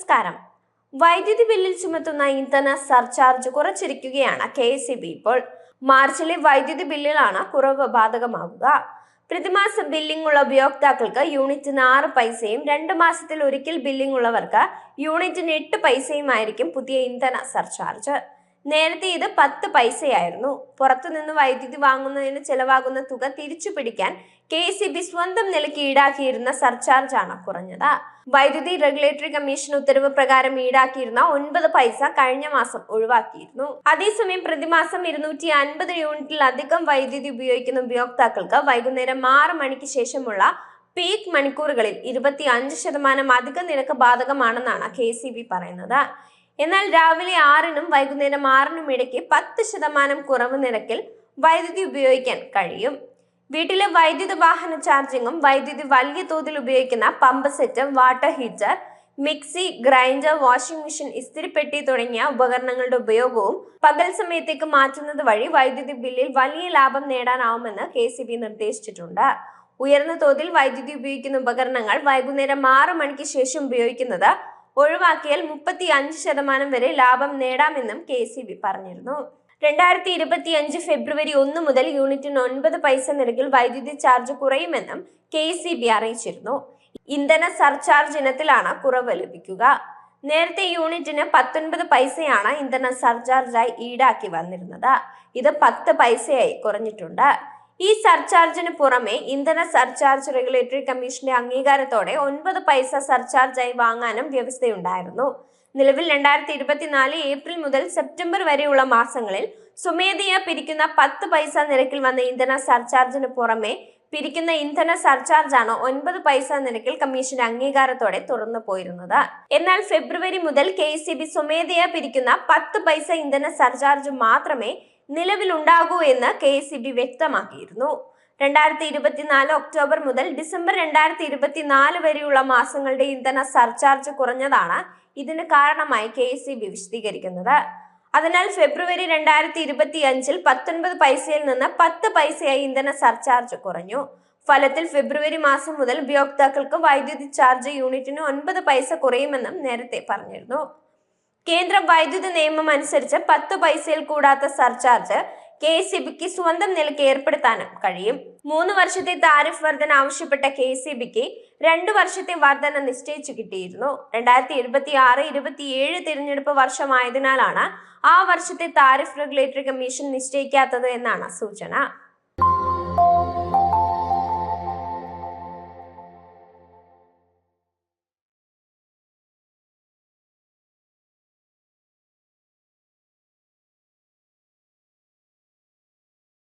നമസ്കാരം. വൈദ്യുതി ബില്ലിൽ ചുമത്തുന്ന ഇന്ധന സർചാർജ് കുറച്ചിരിക്കുകയാണ് കെ എസ് ഇപ്പോൾ മാർച്ചിലെ വൈദ്യുതി ബില്ലിലാണ് കുറവ് ബാധകമാകുക. പ്രതിമാസ ബില്ലിംഗ് ഉള്ള ഉപയോക്താക്കൾക്ക് യൂണിറ്റിന് ആറ് പൈസയും രണ്ട് മാസത്തിൽ ഒരിക്കൽ ബില്ലിംഗ് ഉള്ളവർക്ക് യൂണിറ്റിന് എട്ട് പൈസയുമായിരിക്കും പുതിയ ഇന്ധന സർചാർജ്. നേരത്തെ ഇത് പത്ത് പൈസയായിരുന്നു. പുറത്തുനിന്ന് വൈദ്യുതി വാങ്ങുന്നതിന് ചെലവാകുന്ന തുക തിരിച്ചു പിടിക്കാൻ കെ സി ബി സ്വന്തം നിലയ്ക്ക് ഈടാക്കിയിരുന്ന സർചാർജാണ് കുറഞ്ഞത്. വൈദ്യുതി റെഗുലേറ്ററി കമ്മീഷൻ ഉത്തരവ് പ്രകാരം ഈടാക്കിയിരുന്ന ഒൻപത് പൈസ കഴിഞ്ഞ മാസം ഒഴിവാക്കിയിരുന്നു. അതേസമയം പ്രതിമാസം ഇരുന്നൂറ്റി അൻപത് യൂണിറ്റിലധികം വൈദ്യുതി ഉപയോഗിക്കുന്ന ഉപയോക്താക്കൾക്ക് വൈകുന്നേരം ആറ് മണിക്ക് ശേഷമുള്ള പീക്ക് മണിക്കൂറുകളിൽ ഇരുപത്തി അഞ്ച് ശതമാനം അധിക നിരക്ക് ബാധകമാണെന്നാണ് കെ സി ബി പറയുന്നത്. എന്നാൽ രാവിലെ ആറിനും വൈകുന്നേരം ആറിനും ഇടയ്ക്ക് പത്ത് ശതമാനം കുറവ് നിരക്കിൽ വൈദ്യുതി ഉപയോഗിക്കാൻ കഴിയും. വീട്ടിലെ വൈദ്യുത വാഹന ചാർജിങ്ങും വൈദ്യുതി വലിയ തോതിൽ ഉപയോഗിക്കുന്ന pump set water heater mixie grinder washing machine ഇസ്തിരിപ്പെട്ടി തുടങ്ങിയ ഉപകരണങ്ങളുടെ ഉപയോഗവും പകൽ സമയത്തേക്ക് മാറ്റുന്നത് വഴി വൈദ്യുതി ബില്ലിൽ വലിയ ലാഭം നേടാനാവുമെന്ന് കെ സി ബി നിർദ്ദേശിച്ചിട്ടുണ്ട്. ഉയർന്ന തോതിൽ വൈദ്യുതി ഉപയോഗിക്കുന്ന ഉപകരണങ്ങൾ വൈകുന്നേരം ആറ് മണിക്ക് ശേഷം ഉപയോഗിക്കുന്നത് ഒഴിവാക്കിയാൽ മുപ്പത്തി അഞ്ച് ശതമാനം വരെ ലാഭം നേടാമെന്നും കെ സി ബി പറഞ്ഞിരുന്നു. രണ്ടായിരത്തി ഇരുപത്തി അഞ്ച് ഫെബ്രുവരി ഒന്ന് മുതൽ യൂണിറ്റിന് ഒൻപത് പൈസ നിരക്കിൽ വൈദ്യുതി ചാർജ് കുറയുമെന്നും കെ സി ബി അറിയിച്ചിരുന്നു. ഇന്ധന സർചാർജ് ഇനത്തിലാണ് കുറവ് ലഭിക്കുക. നേരത്തെ യൂണിറ്റിന് പത്തൊൻപത് പൈസയാണ് ഇന്ധന സർചാർജായി ഈടാക്കി വന്നിരുന്നത്. ഇത് പത്ത് പൈസയായി കുറഞ്ഞിട്ടുണ്ട്. ഈ സർചാർജിന് പുറമെ ഇന്ധന സർചാർജ് റെഗുലേറ്ററി കമ്മീഷന്റെ അംഗീകാരത്തോടെ ഒൻപത് പൈസ സർചാർജായി വാങ്ങാനും വ്യവസ്ഥയുണ്ടായിരുന്നു. നിലവിൽ രണ്ടായിരത്തി ഇരുപത്തിനാല് ഏപ്രിൽ മുതൽ സെപ്റ്റംബർ വരെയുള്ള മാസങ്ങളിൽ സ്വമേധയ പിരിക്കുന്ന പത്ത് പൈസ നിരക്കിൽ വന്ന ഇന്ധന സർചാർജിന് പുറമെ പിരിക്കുന്ന ഇന്ധന സർചാർജാണ് ഒൻപത് പൈസ നിരക്കിൽ കമ്മീഷന്റെ അംഗീകാരത്തോടെ തുറന്നു പോയിരുന്നത്. എന്നാൽ ഫെബ്രുവരി മുതൽ കെ സ്വമേധയാ പിരിക്കുന്ന പത്ത് പൈസ ഇന്ധന സർചാർജ് മാത്രമേ നിലവിലുണ്ടാകൂ എന്ന് കെ എസ് ഇ ബി വ്യക്തമാക്കിയിരുന്നു. രണ്ടായിരത്തി ഇരുപത്തിനാല് ഒക്ടോബർ മുതൽ ഡിസംബർ രണ്ടായിരത്തി ഇരുപത്തിനാല് വരെയുള്ള മാസങ്ങളുടെ ഇന്ധന സർചാർജ് കുറഞ്ഞതാണ് ഇതിന് കാരണമായി കെ എസ് ഇ ബി വിശദീകരിക്കുന്നത്. അതിനാൽ ഫെബ്രുവരി രണ്ടായിരത്തി ഇരുപത്തി അഞ്ചിൽ പത്തൊൻപത് പൈസയിൽ നിന്ന് പത്ത് പൈസയായി ഇന്ധന സർചാർജ് കുറഞ്ഞു. ഫലത്തിൽ ഫെബ്രുവരി മാസം മുതൽ ഉപയോക്താക്കൾക്ക് വൈദ്യുതി ചാർജ് യൂണിറ്റിന് ഒൻപത് പൈസ കുറയുമെന്നും നേരത്തെ പറഞ്ഞിരുന്നു. കേന്ദ്ര വൈദ്യുത നിയമം അനുസരിച്ച് പത്ത് പൈസയിൽ കൂടാത്ത സർചാർജ് കെ സി ബിക്ക് സ്വന്തം നിലയ്ക്ക് ഏർപ്പെടുത്താനും കഴിയും. മൂന്ന് വർഷത്തെ താരിഫ് വർധന ആവശ്യപ്പെട്ട കെ സി ബിക്ക് രണ്ടു വർഷത്തെ വർധന നിശ്ചയിച്ചു കിട്ടിയിരുന്നു. രണ്ടായിരത്തി ഇരുപത്തി ആറ് ഇരുപത്തിയേഴ് തിരഞ്ഞെടുപ്പ് വർഷമായതിനാലാണ് ആ വർഷത്തെ താരിഫ് റെഗുലേറ്ററി കമ്മീഷൻ നിശ്ചയിക്കാത്തത് എന്നാണ് സൂചന.